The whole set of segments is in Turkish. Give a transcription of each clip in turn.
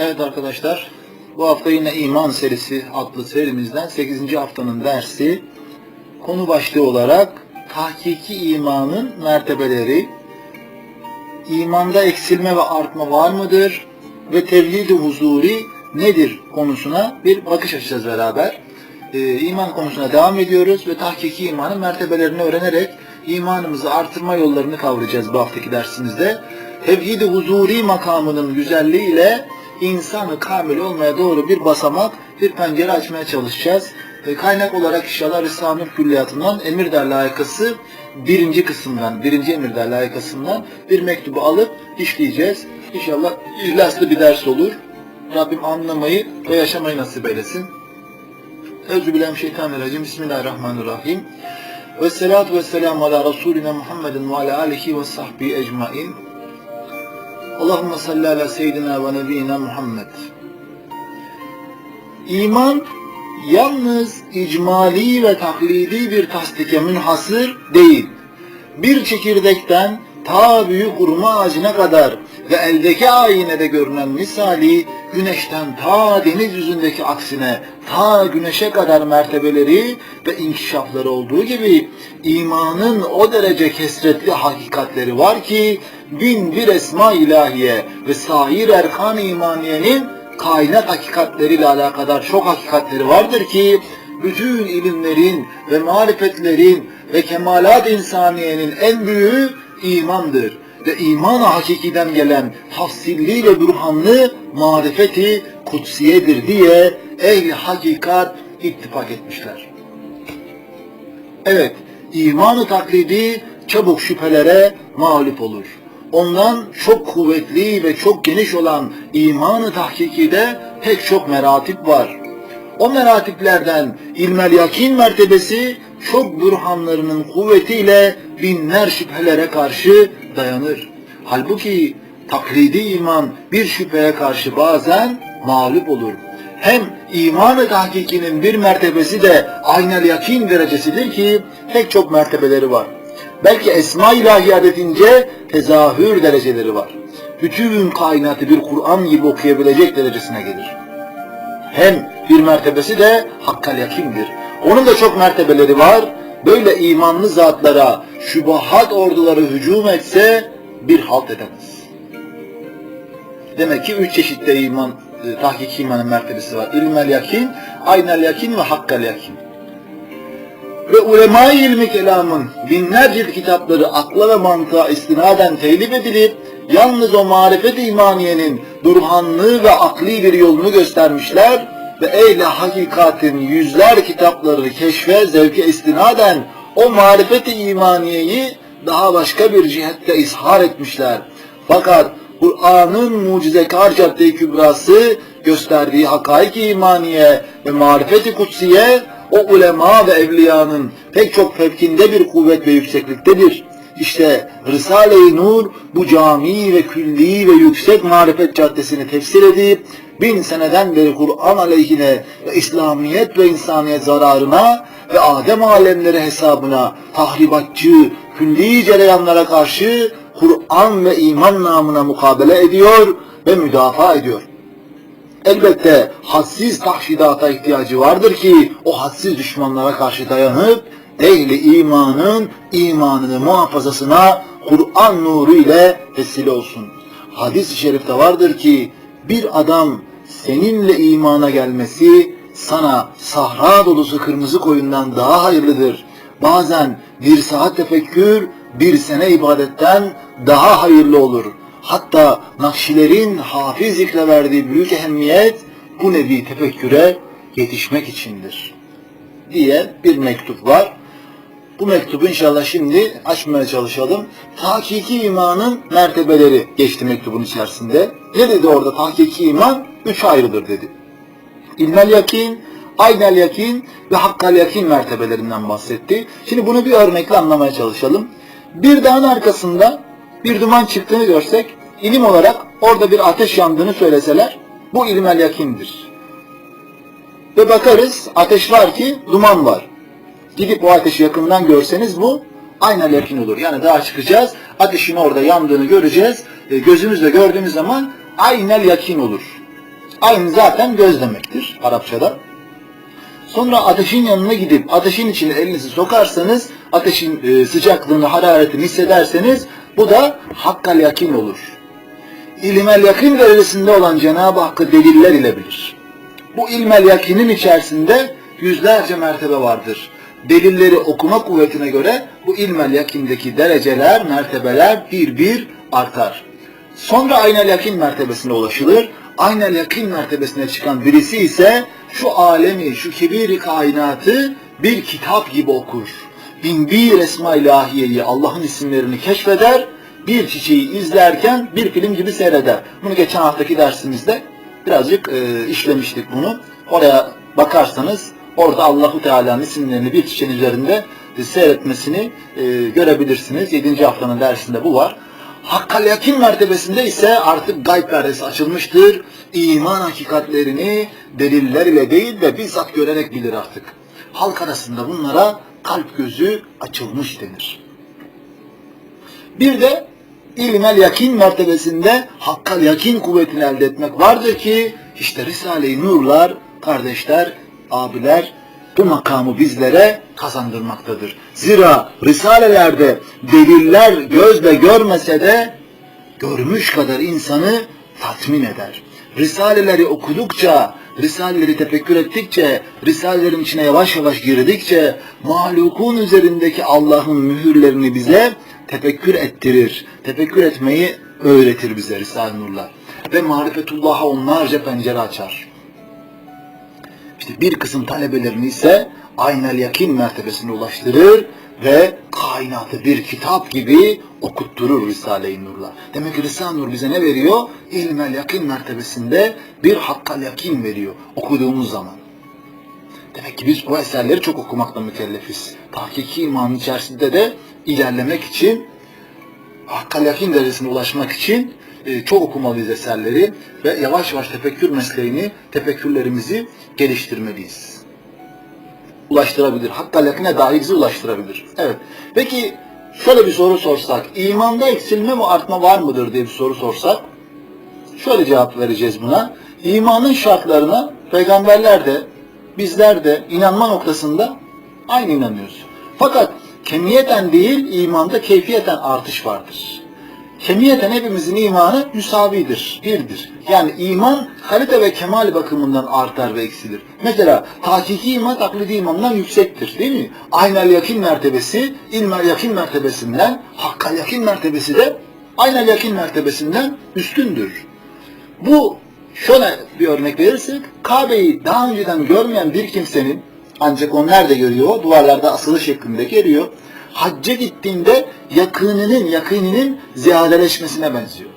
Evet arkadaşlar, bu hafta yine iman serisi adlı serimizden 8. haftanın dersi konu başlığı olarak tahkiki imanın mertebeleri, imanda eksilme ve artma var mıdır ve tevhid-i huzuri nedir konusuna bir bakış açacağız beraber. Ee, iman konusuna devam ediyoruz ve tahkiki imanın mertebelerini öğrenerek imanımızı artırma yollarını kavrayacağız bu haftaki dersimizde. Tevhid-i huzuri makamının güzelliğiyle insanı kamil olmaya doğru bir basamak, bir pencere açmaya çalışacağız. E, kaynak olarak inşallah Risale-i Külliyatından Emir layıkası birinci kısımdan, birinci Emir layıkasından bir mektubu alıp işleyeceğiz. İnşallah ihlaslı bir ders olur. Rabbim anlamayı ve yaşamayı nasip eylesin. Euzubillahimineşşeytanirracim. Bismillahirrahmanirrahim. Ve salatu ve selamu ala Resulina Muhammedin ve ala alihi ve sahbihi ecmain. Allahümme salli ala seyyidina ve nebiyina Muhammed. İman yalnız icmali ve taklidi bir tasdike münhasır değil. Bir çekirdekten ta büyük hurma ağacına kadar ve eldeki ayinede görünen misali güneşten ta deniz yüzündeki aksine ta güneşe kadar mertebeleri ve inkişafları olduğu gibi imanın o derece kesretli hakikatleri var ki bin bir esma ilahiye ve sair erkan imaniyenin kainat hakikatleriyle alakadar çok hakikatleri vardır ki bütün ilimlerin ve marifetlerin ve kemalat insaniyenin en büyüğü imandır ve iman hakikiden gelen tafsilli ve burhanlı marifeti kutsiyedir diye ehli hakikat ittifak etmişler. Evet, imanı taklidi çabuk şüphelere mağlup olur. Ondan çok kuvvetli ve çok geniş olan imanı tahkikide pek çok meratip var. O meratiplerden ilmel yakin mertebesi çok bürhanlarının kuvvetiyle binler şüphelere karşı dayanır. Halbuki taklidi iman bir şüpheye karşı bazen mağlup olur. Hem imanı tahkikinin bir mertebesi de aynel yakin derecesidir ki pek çok mertebeleri var. Belki esma ilahi adetince tezahür dereceleri var. Bütün kainatı bir Kur'an gibi okuyabilecek derecesine gelir. Hem bir mertebesi de hakkal yakindir. Onun da çok mertebeleri var. Böyle imanlı zatlara şubahat orduları hücum etse bir halt edemez. Demek ki üç çeşitte iman, e, tahkik imanın mertebesi var. İlmel yakin, aynel yakin ve hakkal yakin. Ve ulema ilmi kelamın binlerce kitapları akla ve mantığa istinaden telif edilip yalnız o marifet imaniyenin durhanlığı ve akli bir yolunu göstermişler ve eyle hakikatin yüzler kitapları keşfe zevke istinaden o marifet-i imaniyeyi daha başka bir cihette ishar etmişler. Fakat Kur'an'ın mucizekar cadde-i kübrası gösterdiği hakaik-i imaniye ve marifet-i kutsiye o ulema ve evliyanın pek çok fevkinde bir kuvvet ve yüksekliktedir. İşte Risale-i Nur bu cami ve külli ve yüksek marifet caddesini tefsir edip bin seneden beri Kur'an aleyhine ve İslamiyet ve insaniyet zararına ve Adem alemleri hesabına tahribatçı, külli cereyanlara karşı Kur'an ve iman namına mukabele ediyor ve müdafaa ediyor. Elbette hadsiz tahşidata ihtiyacı vardır ki o hadsiz düşmanlara karşı dayanıp ehli imanın imanını muhafazasına Kur'an nuru ile vesile olsun. Hadis-i şerifte vardır ki bir adam seninle imana gelmesi sana sahra dolusu kırmızı koyundan daha hayırlıdır. Bazen bir saat tefekkür bir sene ibadetten daha hayırlı olur. Hatta Nakşilerin hafiz zikre verdiği büyük ehemmiyet bu nevi tefekküre yetişmek içindir. Diye bir mektup var. Bu mektubu inşallah şimdi açmaya çalışalım. Hakiki imanın mertebeleri geçti mektubun içerisinde. Ne dedi orada? Hakiki iman üç ayrıdır dedi. İlmel yakin, aynel yakin ve hakkal yakin mertebelerinden bahsetti. Şimdi bunu bir örnekle anlamaya çalışalım. Bir dağın arkasında bir duman çıktığını görsek, ilim olarak orada bir ateş yandığını söyleseler, bu ilmel yakindir. Ve bakarız, ateş var ki duman var. Gidip o ateşi yakından görseniz bu aynel yakin olur. Yani dağa çıkacağız, ateşin orada yandığını göreceğiz. E, gözümüzle gördüğümüz zaman aynel yakin olur. Ayn zaten göz demektir Arapçada. Sonra ateşin yanına gidip ateşin içine elinizi sokarsanız, ateşin e, sıcaklığını, hararetini hissederseniz bu da hakkal yakin olur. İlmel yakin derecesinde olan Cenab-ı Hakk'ı deliller ile bilir. Bu ilmel yakinin içerisinde yüzlerce mertebe vardır. Delilleri okuma kuvvetine göre bu ilmel yakindeki dereceler, mertebeler bir bir artar. Sonra aynel yakin mertebesine ulaşılır. Aynel yakin mertebesine çıkan birisi ise şu alemi, şu kibiri kainatı bir kitap gibi okur. Bin bir esma ilahiyeyi, Allah'ın isimlerini keşfeder, bir çiçeği izlerken bir film gibi seyreder. Bunu geçen haftaki dersimizde birazcık e, işlemiştik bunu. Oraya bakarsanız orada Allahu Teala'nın isimlerini bir çiçeğin üzerinde e, seyretmesini e, görebilirsiniz. 7. haftanın dersinde bu var. Hakkal yakin mertebesinde ise artık gayb perdesi açılmıştır. İman hakikatlerini deliller ile değil de bizzat görerek bilir artık. Halk arasında bunlara kalp gözü açılmış denir. Bir de ilmel yakin mertebesinde hakkal yakin kuvvetini elde etmek vardır ki işte Risale-i Nurlar, kardeşler, abiler bu makamı bizlere kazandırmaktadır. Zira Risalelerde deliller gözle görmese de görmüş kadar insanı tatmin eder. Risaleleri okudukça, Risaleleri tefekkür ettikçe, Risalelerin içine yavaş yavaş girdikçe, mahlukun üzerindeki Allah'ın mühürlerini bize tefekkür ettirir. Tefekkür etmeyi öğretir bize Risale-i Nurlar. Ve marifetullah'a onlarca pencere açar. İşte bir kısım talebelerini ise aynel yakin mertebesine ulaştırır ve kainatı bir kitap gibi okutturur Risale-i Nur'la. Demek ki Risale-i Nur bize ne veriyor? İlmel yakin mertebesinde bir hakkal yakin veriyor okuduğumuz zaman. Demek ki biz bu eserleri çok okumakla mükellefiz. Tahkiki imanın içerisinde de ilerlemek için, hakkal yakin derecesine ulaşmak için e, çok okumalıyız eserleri ve yavaş yavaş tefekkür mesleğini, tefekkürlerimizi geliştirmeliyiz. Ulaştırabilir. Hatta yakine dahi bizi ulaştırabilir. Evet. Peki şöyle bir soru sorsak. imanda eksilme mi artma var mıdır diye bir soru sorsak. Şöyle cevap vereceğiz buna. İmanın şartlarına peygamberler de bizler de inanma noktasında aynı inanıyoruz. Fakat kemiyeten değil imanda keyfiyeten artış vardır. Kemiyeten hepimizin imanı müsavidir, birdir. Yani iman kalite ve kemal bakımından artar ve eksilir. Mesela hakiki iman taklidi imandan yüksektir değil mi? Aynel yakin mertebesi, ilmel yakin mertebesinden, hakkal yakin mertebesi de aynel yakin mertebesinden üstündür. Bu şöyle bir örnek verirsek, Kabe'yi daha önceden görmeyen bir kimsenin, ancak onlar da görüyor, duvarlarda asılı şeklinde geliyor, hacca gittiğinde yakınının, yakınının ziyadeleşmesine benziyor.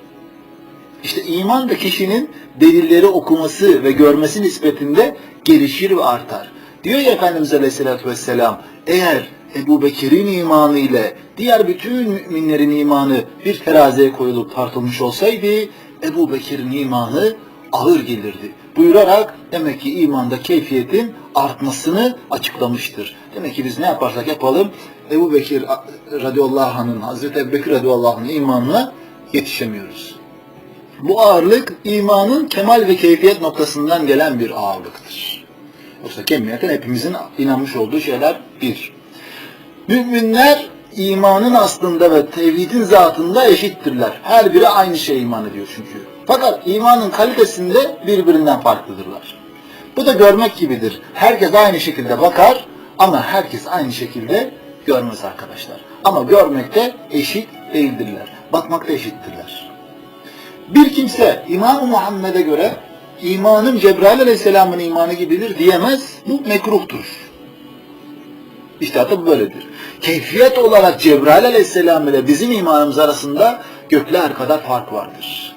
İşte iman da kişinin delilleri okuması ve görmesi nispetinde gelişir ve artar. Diyor ya Efendimiz Aleyhisselatü Vesselam, eğer Ebu Bekir'in imanı ile diğer bütün müminlerin imanı bir teraziye koyulup tartılmış olsaydı, Ebu Bekir'in imanı ağır gelirdi. Buyurarak demek ki imanda keyfiyetin artmasını açıklamıştır. Demek ki biz ne yaparsak yapalım Ebu Bekir radıyallahu anh'ın, Hazreti Ebu Bekir radıyallahu anh'ın imanına yetişemiyoruz. Bu ağırlık imanın kemal ve keyfiyet noktasından gelen bir ağırlıktır. Yoksa kemiyeten hepimizin inanmış olduğu şeyler bir. Müminler imanın aslında ve tevhidin zatında eşittirler. Her biri aynı şeye iman ediyor çünkü. Fakat imanın kalitesinde birbirinden farklıdırlar. Bu da görmek gibidir. Herkes aynı şekilde bakar ama herkes aynı şekilde görmez arkadaşlar. Ama görmekte eşit değildirler. Bakmakta eşittirler. Bir kimse İmam-ı Muhammed'e göre imanın Cebrail Aleyhisselam'ın imanı gibidir diyemez. Bu mekruhtur. İşte hatta böyledir. Keyfiyet olarak Cebrail Aleyhisselam ile bizim imanımız arasında gökler kadar fark vardır.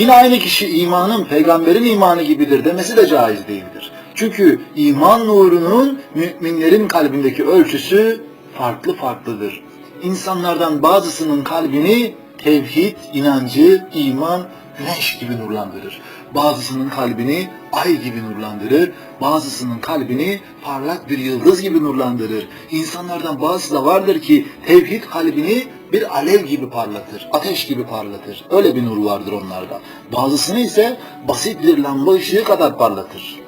Yine aynı kişi imanın peygamberin imanı gibidir demesi de caiz değildir. Çünkü iman nurunun müminlerin kalbindeki ölçüsü farklı farklıdır. İnsanlardan bazısının kalbini tevhid, inancı, iman, güneş gibi nurlandırır. Bazısının kalbini ay gibi nurlandırır, bazısının kalbini parlak bir yıldız gibi nurlandırır. İnsanlardan bazısı da vardır ki tevhid kalbini bir alev gibi parlatır, ateş gibi parlatır. Öyle bir nur vardır onlarda. Bazısını ise basit bir lamba ışığı kadar parlatır.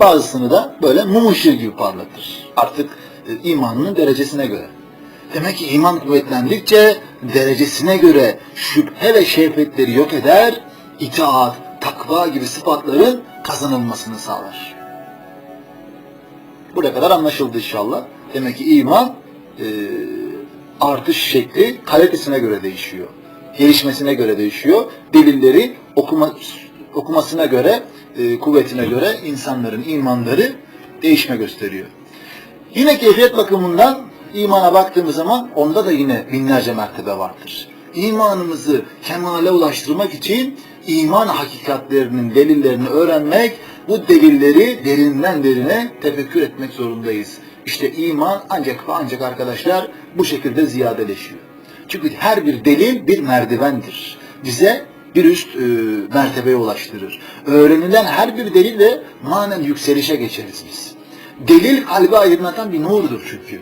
Bazısını da böyle mum ışığı gibi parlatır. Artık e, imanının derecesine göre. Demek ki iman kuvvetlendikçe derecesine göre şüphe ve şehvetleri yok eder, itaat, takva gibi sıfatların kazanılmasını sağlar. Buraya kadar anlaşıldı inşallah. Demek ki iman e, artış şekli kalitesine göre değişiyor. Gelişmesine göre değişiyor. Delilleri okuma, okumasına göre, e, kuvvetine göre insanların imanları değişme gösteriyor. Yine keyfiyet bakımından imana baktığımız zaman onda da yine binlerce mertebe vardır. İmanımızı kemale ulaştırmak için iman hakikatlerinin delillerini öğrenmek, bu delilleri derinden derine tefekkür etmek zorundayız. İşte iman ancak ve ancak arkadaşlar bu şekilde ziyadeleşiyor. Çünkü her bir delil bir merdivendir. Bize bir üst e, mertebeye ulaştırır. Öğrenilen her bir delille manen yükselişe geçeriz biz. Delil kalbi aydınlatan bir nurdur çünkü.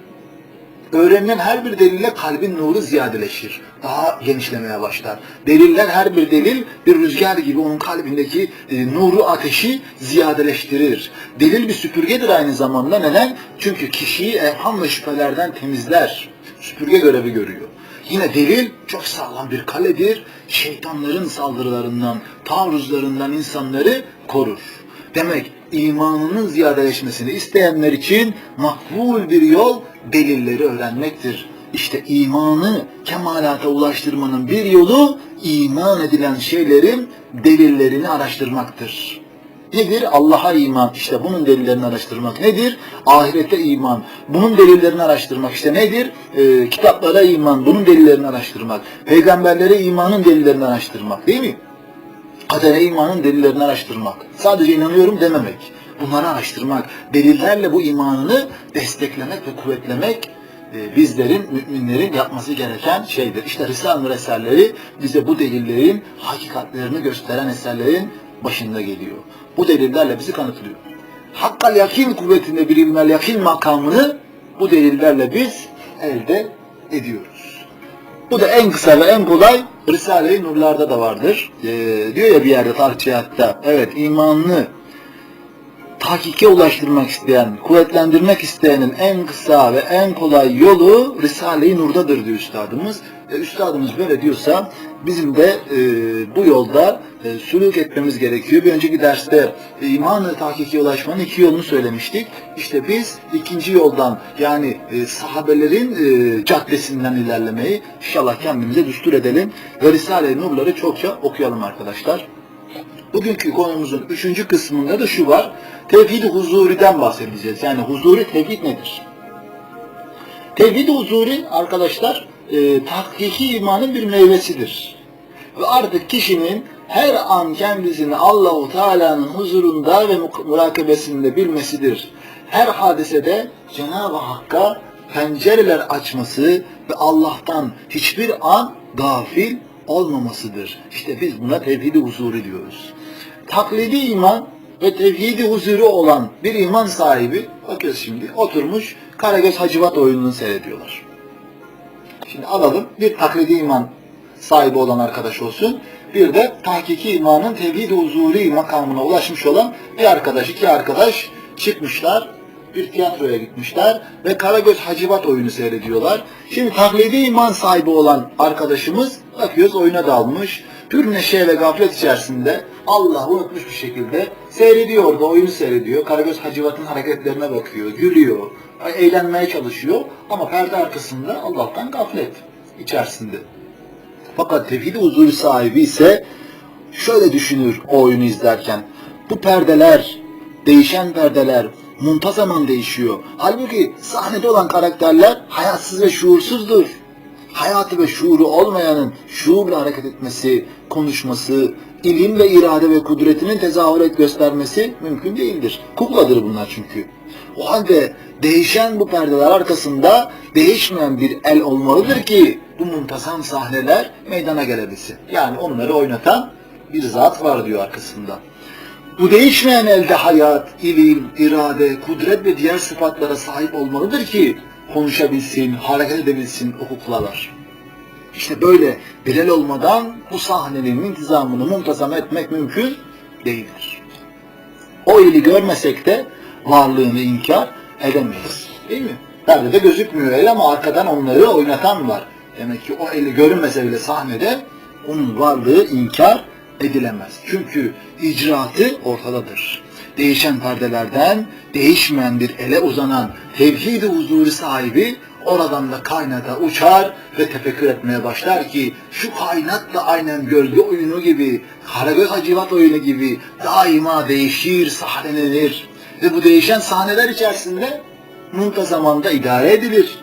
Öğrenilen her bir delille kalbin nuru ziyadeleşir. Daha genişlemeye başlar. Deliller her bir delil bir rüzgar gibi onun kalbindeki e, nuru ateşi ziyadeleştirir. Delil bir süpürgedir aynı zamanda. Neden? Çünkü kişiyi evham ve şüphelerden temizler. Süpürge görevi görüyor. Yine delil çok sağlam bir kaledir. Şeytanların saldırılarından, taarruzlarından insanları korur. Demek imanının ziyadeleşmesini isteyenler için makbul bir yol delilleri öğrenmektir. İşte imanı kemalata ulaştırmanın bir yolu iman edilen şeylerin delillerini araştırmaktır. Nedir? Allah'a iman. İşte bunun delillerini araştırmak. Nedir? Ahirete iman. Bunun delillerini araştırmak. İşte nedir? Ee, kitaplara iman. Bunun delillerini araştırmak. Peygamberlere imanın delillerini araştırmak. Değil mi? Kadere imanın delillerini araştırmak. Sadece inanıyorum dememek. Bunları araştırmak. Delillerle bu imanını desteklemek ve kuvvetlemek e, bizlerin, müminlerin yapması gereken şeydir. İşte Risale-i eserleri bize bu delillerin hakikatlerini gösteren eserlerin başında geliyor. Bu delillerle bizi kanıtlıyor. Hakkal yakin kuvvetinde bir ilmel yakin makamını bu delillerle biz elde ediyoruz. Bu da en kısa ve en kolay Risale-i Nurlar'da da vardır. Ee, diyor ya bir yerde tarihçiyatta, evet imanını tahkike ulaştırmak isteyen, kuvvetlendirmek isteyenin en kısa ve en kolay yolu Risale-i Nur'dadır diyor üstadımız. Üstadımız böyle diyorsa bizim de e, bu yolda e, sülük etmemiz gerekiyor. Bir önceki derste e, imanı tahkike ulaşmanın iki yolunu söylemiştik. İşte biz ikinci yoldan yani e, sahabelerin e, caddesinden ilerlemeyi inşallah kendimize düstur edelim. Ve Risale-i Nur'ları çokça okuyalım arkadaşlar. Bugünkü konumuzun üçüncü kısmında da şu var. Tevhid-i huzuriden bahsedeceğiz. Yani huzuri tevhid nedir? Tevhid-i huzuri arkadaşlar e, tahkiki imanın bir meyvesidir. Ve artık kişinin her an kendisini Allahu Teala'nın huzurunda ve murakabesinde bilmesidir. Her hadisede Cenab-ı Hakk'a pencereler açması ve Allah'tan hiçbir an gafil olmamasıdır. İşte biz buna tevhid-i huzuri diyoruz. Taklidi iman ve tevhidi huzuru olan bir iman sahibi bakıyoruz şimdi oturmuş Karagöz Hacivat oyununu seyrediyorlar. Şimdi alalım bir taklidi iman sahibi olan arkadaş olsun. Bir de tahkiki imanın tevhid-i huzuri makamına ulaşmış olan bir arkadaş, iki arkadaş çıkmışlar. Bir tiyatroya gitmişler ve Karagöz Hacivat oyunu seyrediyorlar. Şimdi taklidi iman sahibi olan arkadaşımız bakıyoruz oyuna dalmış. Pür neşe ve gaflet içerisinde Allah unutmuş bir şekilde seyrediyor orada oyunu seyrediyor. Karagöz Hacivat'ın hareketlerine bakıyor, gülüyor, eğlenmeye çalışıyor ama perde arkasında Allah'tan gaflet içerisinde. Fakat tevhid huzuru sahibi ise şöyle düşünür o oyunu izlerken. Bu perdeler, değişen perdeler muntazaman değişiyor. Halbuki sahnede olan karakterler hayatsız ve şuursuzdur. Hayatı ve şuuru olmayanın şuurla hareket etmesi, konuşması, ilim ve irade ve kudretinin tezahüret göstermesi mümkün değildir. Kukladır bunlar çünkü. O halde değişen bu perdeler arkasında değişmeyen bir el olmalıdır ki bu muntazam sahneler meydana gelebilsin. Yani onları oynatan bir zat var diyor arkasında. Bu değişmeyen elde hayat, ilim, irade, kudret ve diğer sıfatlara sahip olmalıdır ki konuşabilsin, hareket edebilsin o kuklalar. İşte böyle bir el olmadan bu sahnenin intizamını muntazam etmek mümkün değildir. O eli görmesek de varlığını inkar edemeyiz. Değil mi? Perdede gözükmüyor el ama arkadan onları oynatan var. Demek ki o eli görünmese bile sahnede onun varlığı inkar edilemez. Çünkü icraatı ortadadır. Değişen perdelerden değişmeyen bir ele uzanan tevhid-i huzuru sahibi oradan da kainata uçar ve tefekkür etmeye başlar ki şu kainat da aynen gölge oyunu gibi, Karagöz Hacivat oyunu gibi daima değişir, sahnelenir. Ve bu değişen sahneler içerisinde muntazamanda idare edilir.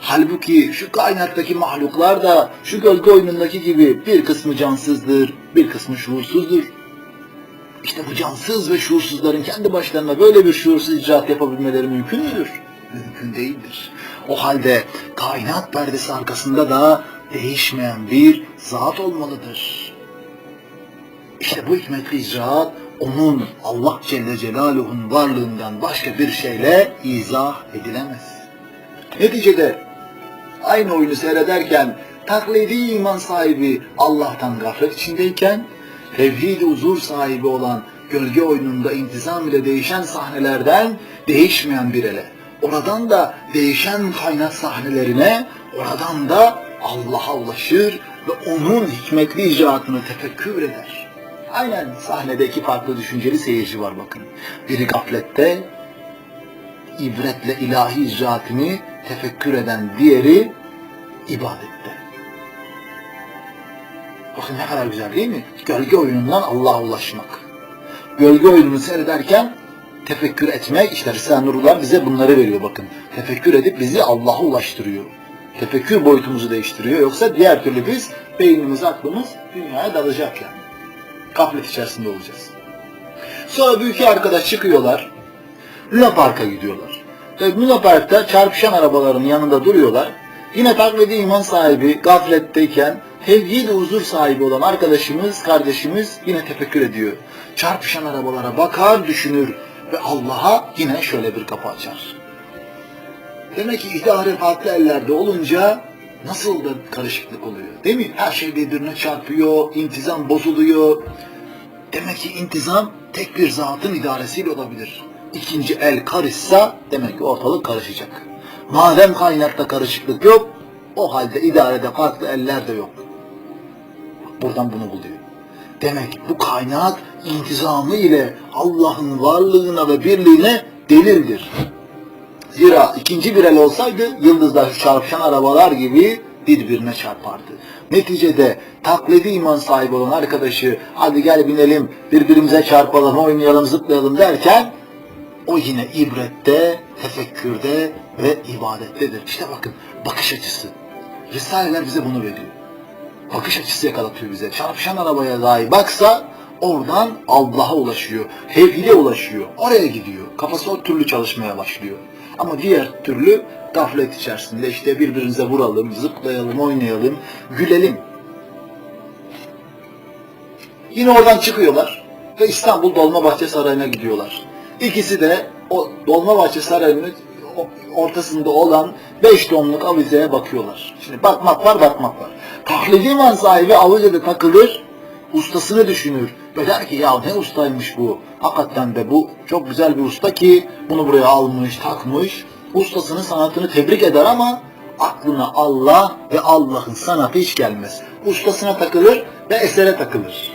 Halbuki şu kainattaki mahluklar da şu gölge oyunundaki gibi bir kısmı cansızdır, bir kısmı şuursuzdur. İşte bu cansız ve şuursuzların kendi başlarına böyle bir şuursuz icraat yapabilmeleri mümkün müdür? Mümkün değildir. O halde kainat perdesi arkasında da değişmeyen bir zat olmalıdır. İşte bu hikmetli icraat onun Allah Celle Celaluhu'nun varlığından başka bir şeyle izah edilemez. Neticede aynı oyunu seyrederken taklidi iman sahibi Allah'tan gaflet içindeyken tevhid-i huzur sahibi olan gölge oyununda intizam ile değişen sahnelerden değişmeyen bir ele, oradan da değişen kaynat sahnelerine, oradan da Allah'a ulaşır ve onun hikmetli icraatını tefekkür eder. Aynen sahnede iki farklı düşünceli seyirci var bakın. Biri gaflette, ibretle ilahi icraatini tefekkür eden diğeri ibadette. Bakın ne kadar güzel değil mi? Gölge oyunundan Allah'a ulaşmak. Gölge oyununu seyrederken tefekkür etmek, işte Risale-i Nurullah bize bunları veriyor bakın. Tefekkür edip bizi Allah'a ulaştırıyor. Tefekkür boyutumuzu değiştiriyor. Yoksa diğer türlü biz beynimiz, aklımız dünyaya dalacak yani. Gaflet içerisinde olacağız. Sonra iki arkadaş çıkıyorlar. Luna Park'a gidiyorlar. Ve Luna Park'ta çarpışan arabaların yanında duruyorlar. Yine taklidi iman sahibi gafletteyken tevhid huzur sahibi olan arkadaşımız, kardeşimiz yine tefekkür ediyor. Çarpışan arabalara bakar, düşünür ve Allah'a yine şöyle bir kapı açar. Demek ki idare farklı ellerde olunca nasıl da karışıklık oluyor. Değil mi? Her şey birbirine çarpıyor, intizam bozuluyor. Demek ki intizam tek bir zatın idaresiyle olabilir. İkinci el karışsa demek ki ortalık karışacak. Madem kainatta karışıklık yok, o halde idarede farklı eller de yok. Buradan bunu buluyor. Demek bu kainat intizamı ile Allah'ın varlığına ve birliğine delildir. Zira ikinci bir el olsaydı yıldızlar çarpışan arabalar gibi birbirine çarpardı. Neticede taklidi iman sahibi olan arkadaşı hadi gel binelim birbirimize çarpalım oynayalım zıplayalım derken o yine ibrette, tefekkürde ve ibadettedir. İşte bakın bakış açısı. Risaleler bize bunu veriyor. Bakış açısı yakalatıyor bize. Çarpışan arabaya dahi baksa oradan Allah'a ulaşıyor. Tevhide ulaşıyor. Oraya gidiyor. Kafası o türlü çalışmaya başlıyor. Ama diğer türlü gaflet içerisinde işte birbirimize vuralım, zıplayalım, oynayalım, gülelim. Yine oradan çıkıyorlar ve İstanbul Dolmabahçe Sarayı'na gidiyorlar. İkisi de o Dolmabahçe Sarayı'nın ortasında olan beş domluk avizeye bakıyorlar. Şimdi bakmak var, bakmak var. Tahlili iman sahibi avizede takılır, ustasını düşünür. Ve der ki ya ne ustaymış bu. Hakikaten de bu çok güzel bir usta ki bunu buraya almış, takmış. Ustasının sanatını tebrik eder ama aklına Allah ve Allah'ın sanatı hiç gelmez. Ustasına takılır ve esere takılır.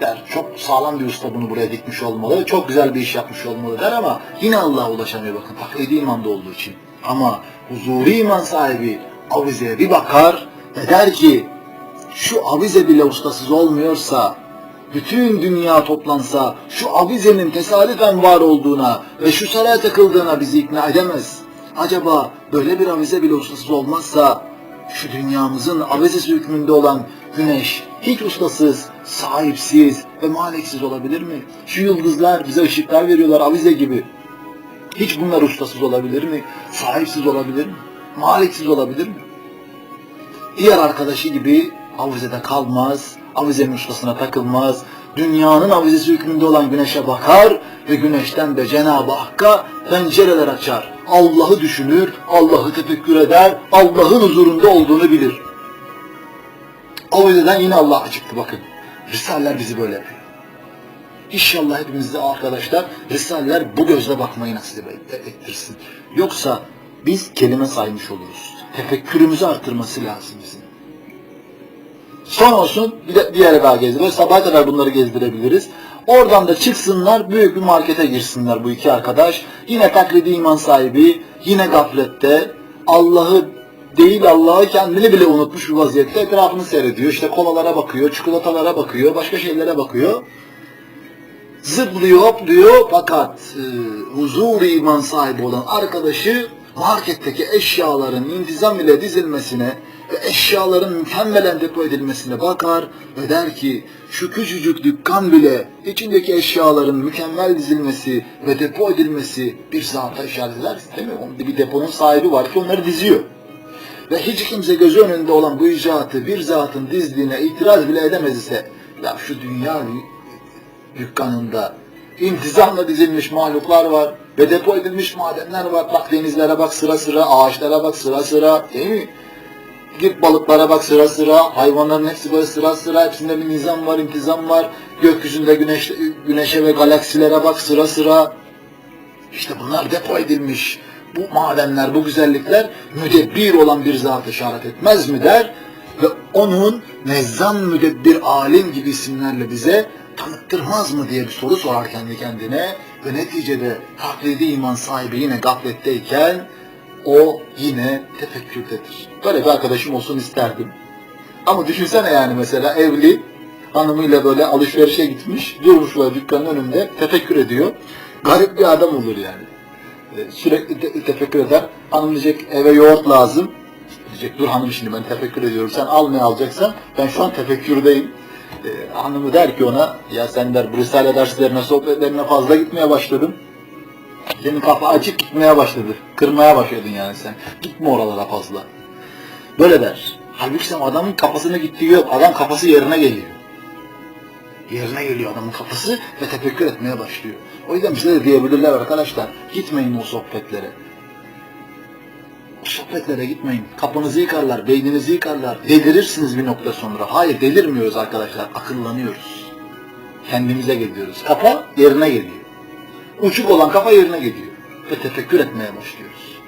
Der çok sağlam bir usta bunu buraya dikmiş olmalı, çok güzel bir iş yapmış olmalı der ama yine Allah'a ulaşamıyor bakın taklidi imanda olduğu için. Ama huzuri iman sahibi avizeye bir bakar ve der ki şu avize bile ustasız olmuyorsa, bütün dünya toplansa şu avizenin tesadüfen var olduğuna ve şu saraya takıldığına bizi ikna edemez. Acaba böyle bir avize bile ustasız olmazsa şu dünyamızın avizesi hükmünde olan güneş hiç ustasız, sahipsiz ve maliksiz olabilir mi? Şu yıldızlar bize ışıklar veriyorlar avize gibi. Hiç bunlar ustasız olabilir mi? Sahipsiz olabilir mi? Maliksiz olabilir mi? Diğer arkadaşı gibi avizede kalmaz, avizenin ustasına takılmaz, dünyanın avizesi hükmünde olan güneşe bakar ve güneşten de Cenab-ı Hakk'a pencereler açar. Allah'ı düşünür, Allah'ı tefekkür eder, Allah'ın huzurunda olduğunu bilir. O yüzden yine Allah açıktı bakın. Risaleler bizi böyle yapıyor. İnşallah hepimizde arkadaşlar Risaleler bu gözle bakmayı nasip et- ettirsin. Yoksa biz kelime saymış oluruz. Tefekkürümüzü arttırması lazım bizim. Son olsun bir, de, bir yere daha gezdirelim. Sabaha kadar bunları gezdirebiliriz. Oradan da çıksınlar büyük bir markete girsinler bu iki arkadaş. Yine taklidi iman sahibi, yine gaflette Allah'ı değil Allah'ı kendini bile unutmuş bir vaziyette etrafını seyrediyor. İşte kolalara bakıyor, çikolatalara bakıyor, başka şeylere bakıyor. Zıplıyor, hopluyor fakat e, huzur iman sahibi olan arkadaşı marketteki eşyaların intizam ile dizilmesine ve eşyaların mükemmelen depo edilmesine bakar ve der ki şu küçücük dükkan bile içindeki eşyaların mükemmel dizilmesi ve depo edilmesi bir zata işaret değil mi? Bir deponun sahibi var ki onları diziyor. Ve hiç kimse gözü önünde olan bu icraatı bir zatın dizdiğine itiraz bile edemez ise ya şu dünya dükkanında intizamla dizilmiş mahluklar var ve depo edilmiş madenler var. Bak denizlere bak sıra sıra, ağaçlara bak sıra sıra değil mi? Git balıklara bak sıra sıra, hayvanların hepsi böyle sıra sıra, hepsinde bir nizam var, intizam var. Gökyüzünde güneş, güneşe ve galaksilere bak sıra sıra. İşte bunlar depo edilmiş. Bu madenler, bu güzellikler müdebbir olan bir zat işaret etmez mi der ve onun nezzam müdebbir alim gibi isimlerle bize tanıttırmaz mı diye bir soru sorar kendi kendine ve neticede taklidi iman sahibi yine gafletteyken o yine tefekkürdedir. Böyle bir arkadaşım olsun isterdim. Ama düşünsene yani mesela evli hanımıyla böyle alışverişe gitmiş, durmuş böyle dükkanın önünde tefekkür ediyor. Garip bir adam olur yani. Ee, Sürekli te- tefekkür eder. Hanım diyecek eve yoğurt lazım. Diyecek dur hanım şimdi ben tefekkür ediyorum. Sen al ne alacaksan ben şu an tefekkürdeyim. Ee, hanımı der ki ona ya sen der bu Risale derslerine sohbetlerine fazla gitmeye başladın. Senin kafa açık gitmeye başladı. Kırmaya başladın yani sen. Gitme oralara fazla. Böyle der. Halbuki sen adamın kafasına gittiği yok. Adam kafası yerine geliyor. Yerine geliyor adamın kafası ve tefekkür etmeye başlıyor. O yüzden bize de diyebilirler arkadaşlar. Gitmeyin o sohbetlere. Sohbetlere gitmeyin. Kapınızı yıkarlar, beyninizi yıkarlar. Delirirsiniz bir nokta sonra. Hayır delirmiyoruz arkadaşlar. Akıllanıyoruz. Kendimize geliyoruz. Kafa yerine geliyor. Uçuk olan kafa yerine geliyor. Ve tefekkür etmeye başlıyoruz.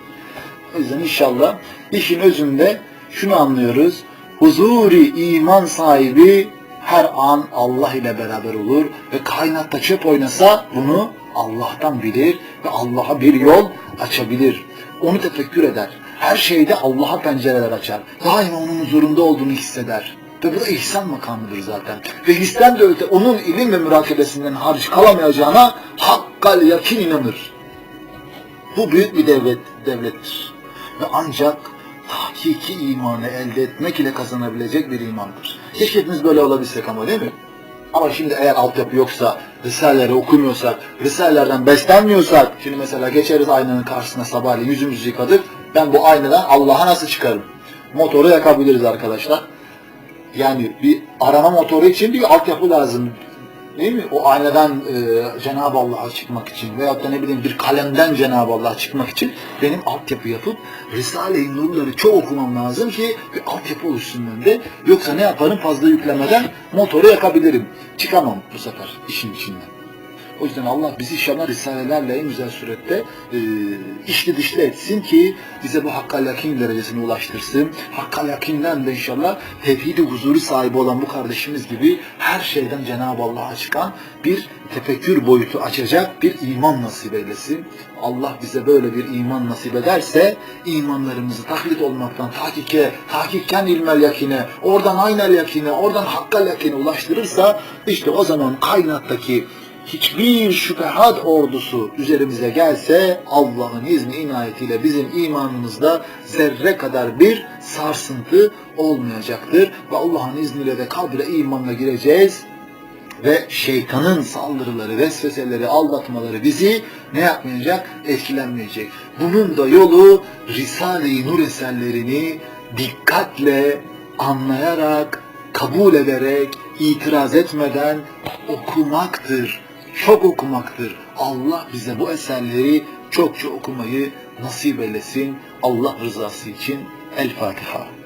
O yüzden inşallah işin özünde şunu anlıyoruz. Huzuri iman sahibi her an Allah ile beraber olur ve kainatta çöp oynasa bunu Allah'tan bilir ve Allah'a bir yol açabilir. Onu tefekkür eder. Her şeyde Allah'a pencereler açar. Daima onun huzurunda olduğunu hisseder. Ve bu da ihsan makamıdır zaten. Ve histen de öte onun ilim ve mürakebesinden hariç kalamayacağına hakkal yakin inanır. Bu büyük bir devlet devlettir. Ve ancak hakiki imanı elde etmek ile kazanabilecek bir imandır. Keşke hepimiz böyle olabilsek ama değil mi? Ama şimdi eğer altyapı yoksa, Risaleleri okumuyorsak, Risalelerden beslenmiyorsak, şimdi mesela geçeriz aynanın karşısına sabahleyin yüzümüzü yıkadık, ben bu aynadan Allah'a nasıl çıkarım? Motoru yakabiliriz arkadaşlar. Yani bir arama motoru için bir altyapı lazım. Değil mi? O aynadan e, Cenab-ı Allah'a çıkmak için veyahut da ne bileyim bir kalemden Cenab-ı Allah'a çıkmak için benim altyapı yapıp Risale-i Nurları çok okumam lazım ki bir altyapı oluşsun bende. Yoksa ne yaparım fazla yüklemeden motoru yakabilirim. Çıkamam bu sefer işin içinden. O yüzden Allah bizi inşallah risalelerle en güzel surette e, içli dışlı etsin ki bize bu hakkal yakin derecesine ulaştırsın. Hakkal yakinden de inşallah tevhidi huzuru sahibi olan bu kardeşimiz gibi her şeyden Cenab-ı Allah'a çıkan bir tefekkür boyutu açacak bir iman nasip eylesin. Allah bize böyle bir iman nasip ederse imanlarımızı taklit olmaktan tahkike, tahkikken ilmel yakine, oradan aynel yakine, oradan hakkal yakine ulaştırırsa işte o zaman kainattaki hiçbir şüphehat ordusu üzerimize gelse Allah'ın izni inayetiyle bizim imanımızda zerre kadar bir sarsıntı olmayacaktır. Ve Allah'ın izniyle de kabre imanla gireceğiz ve şeytanın saldırıları, vesveseleri, aldatmaları bizi ne yapmayacak? Etkilenmeyecek. Bunun da yolu Risale-i Nur eserlerini dikkatle anlayarak, kabul ederek, itiraz etmeden okumaktır. Çok okumaktır. Allah bize bu eserleri çokça okumayı nasip eylesin. Allah rızası için El Fatiha.